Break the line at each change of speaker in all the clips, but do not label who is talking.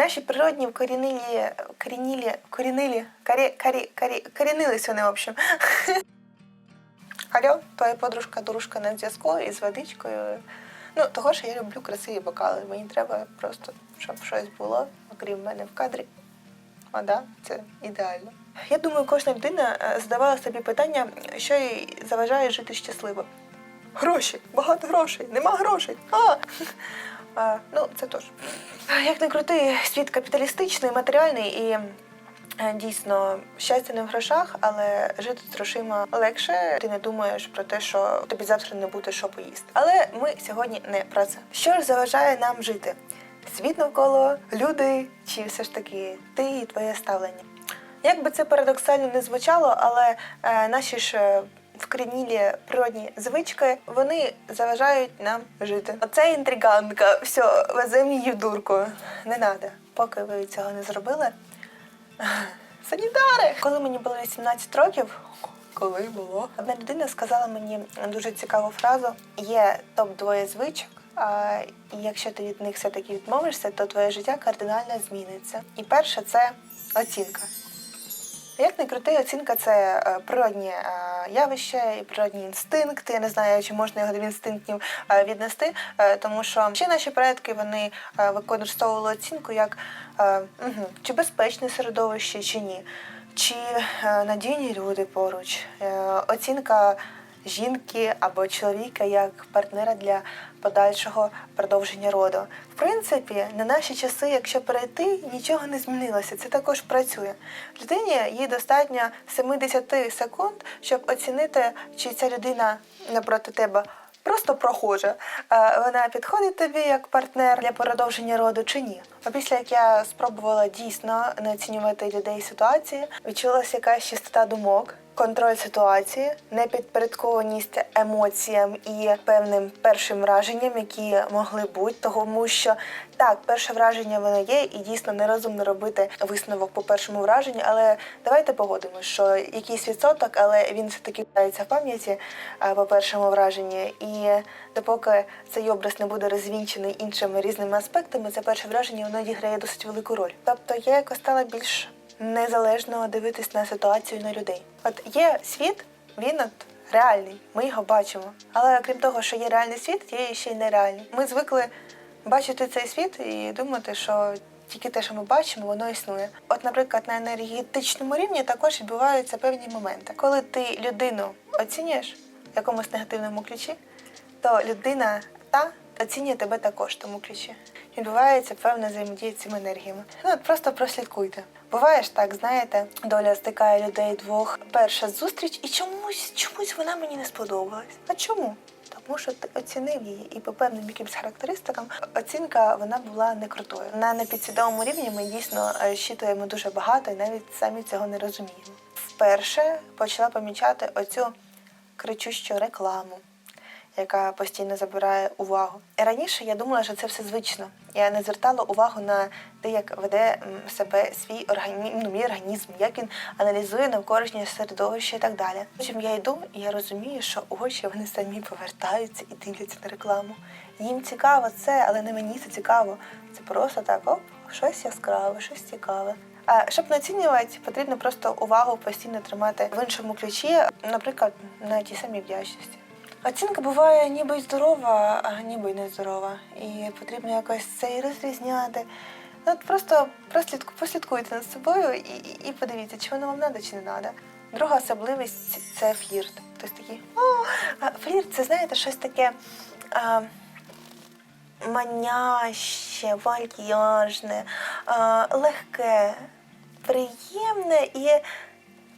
Наші природні вкорінилі, корінілі, корінилі, карі, карі, карі, корінились вони, в общем. Алло, твоя подружка дурушка на зв'язку із водичкою. Ну, того, що я люблю красиві бокали. Мені треба просто, щоб щось було, окрім мене в кадрі. Вода це ідеально. Я думаю, кожна людина е, задавала собі питання, що їй заважає жити щасливо. Гроші, багато грошей, нема грошей. А! А, ну, це теж. Як не крути, світ капіталістичний, матеріальний і е, дійсно щастя не в грошах, але жити з грошима легше. Ти не думаєш про те, що тобі завтра не буде що поїсти. Але ми сьогодні не про це. Що ж заважає нам жити? Світ навколо, люди, чи все ж таки ти і твоє ставлення? Як би це парадоксально не звучало, але е, наші ж е, вкорінілі природні звички вони заважають нам жити. Оце інтриганка. Все, веземо її в дурку. Не треба. Поки ви цього не зробили. Санітари! Коли мені було 18 років, коли було, одна людина сказала мені дуже цікаву фразу: є топ двоє звичок. А якщо ти від них все-таки відмовишся, то твоє життя кардинально зміниться. І перше це оцінка. Як не крути, оцінка це е, природні е, явище і природні інстинкти. Я не знаю, чи можна його до інстинктів е, віднести, тому що ще наші предки вони використовували оцінку як чи безпечне середовище, чи ні, чи надійні люди поруч. Оцінка жінки або чоловіка як партнера для подальшого продовження роду. В принципі, на наші часи, якщо перейти, нічого не змінилося. Це також працює. Людині їй достатньо 70 секунд, щоб оцінити, чи ця людина напроти тебе. Просто прохожа. Е, Вона підходить тобі як партнер для продовження роду чи ні? А після як я спробувала дійсно не оцінювати людей ситуації, відчулася якась чистота думок, контроль ситуації, непідпорядкованість емоціям і певним першим враженням, які могли бути, тому що так, перше враження воно є, і дійсно нерозумно робити висновок по першому враженню. Але давайте погодимо, що якийсь відсоток, але він все таки дається в пам'яті е, по першому враженні. І допоки цей образ не буде розвінчений іншими різними аспектами, це перше враження воно відіграє досить велику роль. Тобто я якось стала більш незалежно дивитись на ситуацію на людей. От є світ, він от реальний, ми його бачимо. Але окрім того, що є реальний світ, є ще й нереальний. Ми звикли бачити цей світ і думати, що тільки те, що ми бачимо, воно існує. От, наприклад, на енергетичному рівні також відбуваються певні моменти. Коли ти людину оцінюєш в якомусь негативному ключі, то людина та оцінює тебе також тому ключі. Відбувається певна взаємодія цими енергіями. Ну просто прослідкуйте. Буває ж так, знаєте, доля стикає людей двох. Перша зустріч, і чомусь, чомусь вона мені не сподобалась. А чому? Тому що ти оцінив її, і по певним якимсь характеристикам оцінка вона була не крутою. На непідсвідомому рівні ми дійсно е, щитуємо дуже багато і навіть самі цього не розуміємо. Вперше почала помічати оцю кричущу рекламу, яка постійно забирає увагу. І раніше я думала, що це все звично. Я не звертала увагу на те, як веде себе свій організм, ну, мій організм, як він аналізує навколишнє середовище і так далі. Потім я йду і я розумію, що очі вони самі повертаються і дивляться на рекламу. Їм цікаво це, але не мені це цікаво. Це просто так, оп, щось яскраве, щось цікаве. А щоб не оцінювати, потрібно просто увагу постійно тримати в іншому ключі, наприклад, на тій самій вдячності. Оцінка буває ніби й здорова, а ніби й не здорова. І потрібно якось це і розрізняти. Ну, от просто прослідку, послідкуйте над собою і, і, і подивіться, чи воно вам треба, чи не треба. Друга особливість це флірт. Тобто такий, о, флірт це знаєте щось таке а, маняще, вальяжне, а, легке, приємне і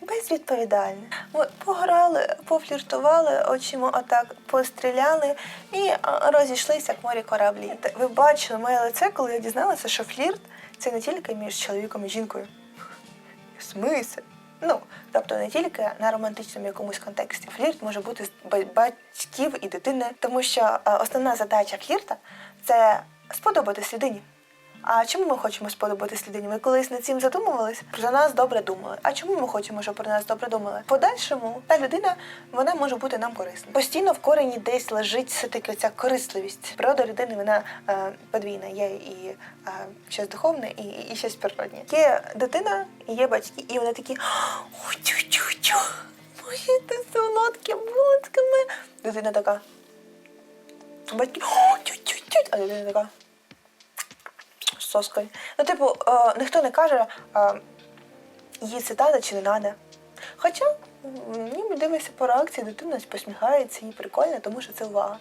безвідповідальне. Ми пограли, пофліртували, очима отак постріляли і розійшлися як морі кораблі. Ви бачили моє лице, коли я дізналася, що флірт це не тільки між чоловіком і жінкою. Смисл? Ну, тобто не тільки на романтичному якомусь контексті. Флірт може бути з ба- батьків і дитини, тому що е, основна задача флірта це сподобатись людині. А чому ми хочемо сподобатись людині? Ми колись над цим задумувались? Про нас добре думали. А чому ми хочемо, щоб про нас добре думали? В подальшому та людина вона може бути нам корисна. Постійно в корені десь лежить все таки ця корисливість. Природа людини вона е, подвійна. Є і е, щось духовне, і, і щось природнє. Є дитина, є батьки, і вони такі ой тю тю тю мої ти солодкі булочками. Дитина така. Батьки тю тю тю а дитина така соскою. Ну, типу, е, ніхто не каже, е, їй це треба чи не треба. Хоча ніби дивишся по реакції, дитина посміхається, їй прикольно, тому що це увага,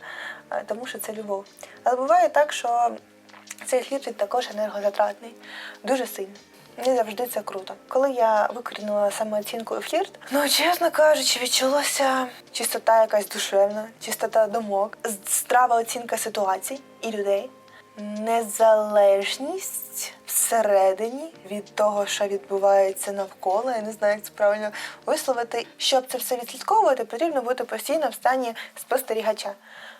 е, тому що це любов. Але буває так, що цей хліб також енергозатратний, дуже сильно. Не завжди це круто. Коли я викорінила самооцінку і флірт, ну чесно кажучи, відчулася чистота якась душевна, чистота думок, здрава оцінка ситуацій і людей, незалежність всередині від того, що відбувається навколо. Я не знаю, як це правильно висловити. Щоб це все відслідковувати, потрібно бути постійно в стані спостерігача.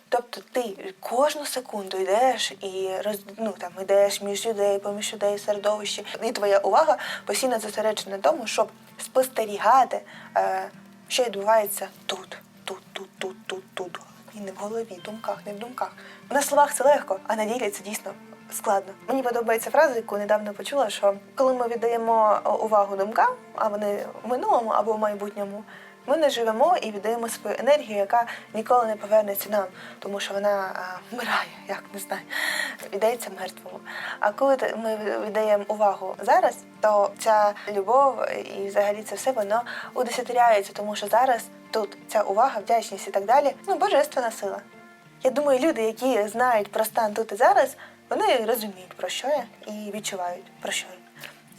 Тобто ти кожну секунду йдеш і роз, ну, там, йдеш між людей, поміж людей, середовище. І твоя увага постійно зосереджена на тому, щоб спостерігати, е, що відбувається тут, тут, тут, тут, тут, голові, думках, не в думках. На словах це легко, а на ділі це дійсно складно. Мені подобається фраза, яку недавно почула, що коли ми віддаємо увагу думкам, а вони в минулому або в майбутньому, ми не живемо і віддаємо свою енергію, яка ніколи не повернеться нам, тому що вона а, вмирає, як не знаю, віддається мертвому. А коли ми віддаємо увагу зараз, то ця любов і взагалі це все воно удесятеряється, тому що зараз тут ця увага, вдячність і так далі, ну божественна сила. Я думаю, люди, які знають про стан тут і зараз, вони розуміють, про що я і відчувають, про що я.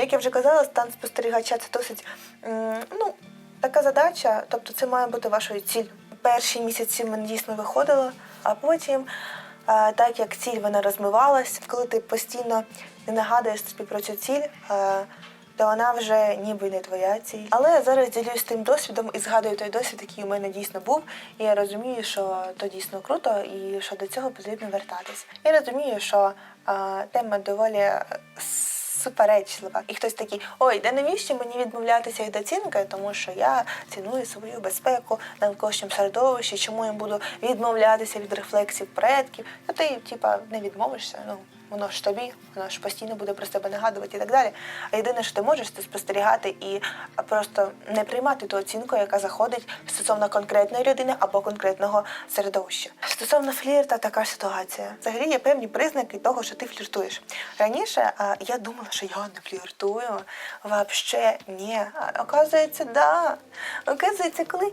Як я вже казала, стан спостерігача це досить ну, така задача, тобто це має бути вашою ціллю. Перші місяці мене дійсно виходило, а потім, так як ціль вона розмивалась, коли ти постійно не нагадуєш собі про цю ціль. То вона вже ніби не твоя ціль. Але я зараз ділюсь тим досвідом і згадую той досвід, який у мене дійсно був. І я розумію, що то дійсно круто, і що до цього потрібно вертатись. Я розумію, що а, тема доволі е, суперечлива. І хтось такий, ой, де навіщо мені відмовлятися від оцінки, тому що я ціную свою безпеку навколишньому середовищі, чому я буду відмовлятися від рефлексів предків. Ну ти, типа, не відмовишся. Ну воно ж тобі, воно ж постійно буде про себе нагадувати і так далі. А єдине, що ти можеш, це спостерігати і просто не приймати ту оцінку, яка заходить стосовно конкретної людини або конкретного середовища. Стосовно флірта, така ситуація. Взагалі є певні признаки того, що ти фліртуєш. Раніше а, я думала, що я не фліртую. Вообще ні. А, Оказується, да. Оказується, коли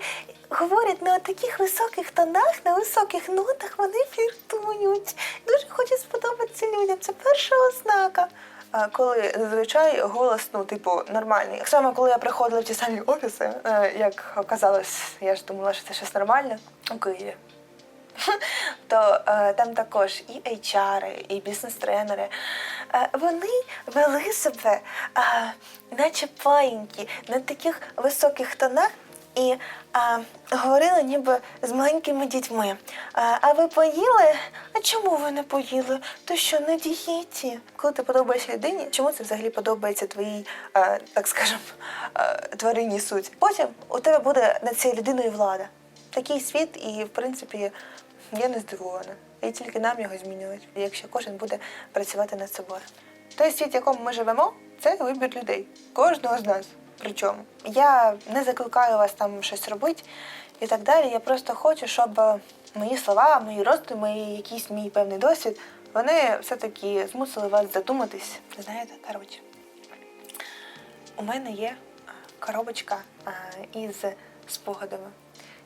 говорять на таких високих тонах, на високих нотах, вони фліртують. Дуже хочуть сподобатися людям. Це перша ознака. Коли зазвичай голос, ну, типу, нормальний. Саме коли я приходила в ті самі офіси, е, як оказалось, я ж думала, що це щось нормальне у Києві. То е, там також і HR, і бізнес-тренери. Е, вони вели себе, наче паїньки, на таких високих тонах. І а, говорили ніби з маленькими дітьми. А, а ви поїли? А чому ви не поїли? То що на дієті? Коли ти подобаєшся людині, чому це взагалі подобається твоїй, а, так скажем, а, тварині суть? Потім у тебе буде над цією людиною влада. Такий світ, і в принципі я не здивована. І тільки нам його змінювати, якщо кожен буде працювати над собою. Той світ, в якому ми живемо, це вибір людей. Кожного з нас. Причому я не закликаю вас там щось робити і так далі. Я просто хочу, щоб е, мої слова, мої роздуми, якийсь мій певний досвід, вони все-таки змусили вас задуматись. Знаєте, коротше, у мене є е, коробочка е, із спогадами.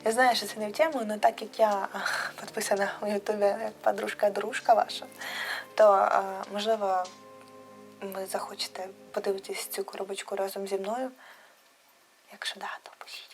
Я знаю, що це не в тему, але так як я підписана у Ютубі як подружка-дружка ваша, то можливо ви захочете подивитись цю коробочку разом зі мною. Якщо да, то пишіть.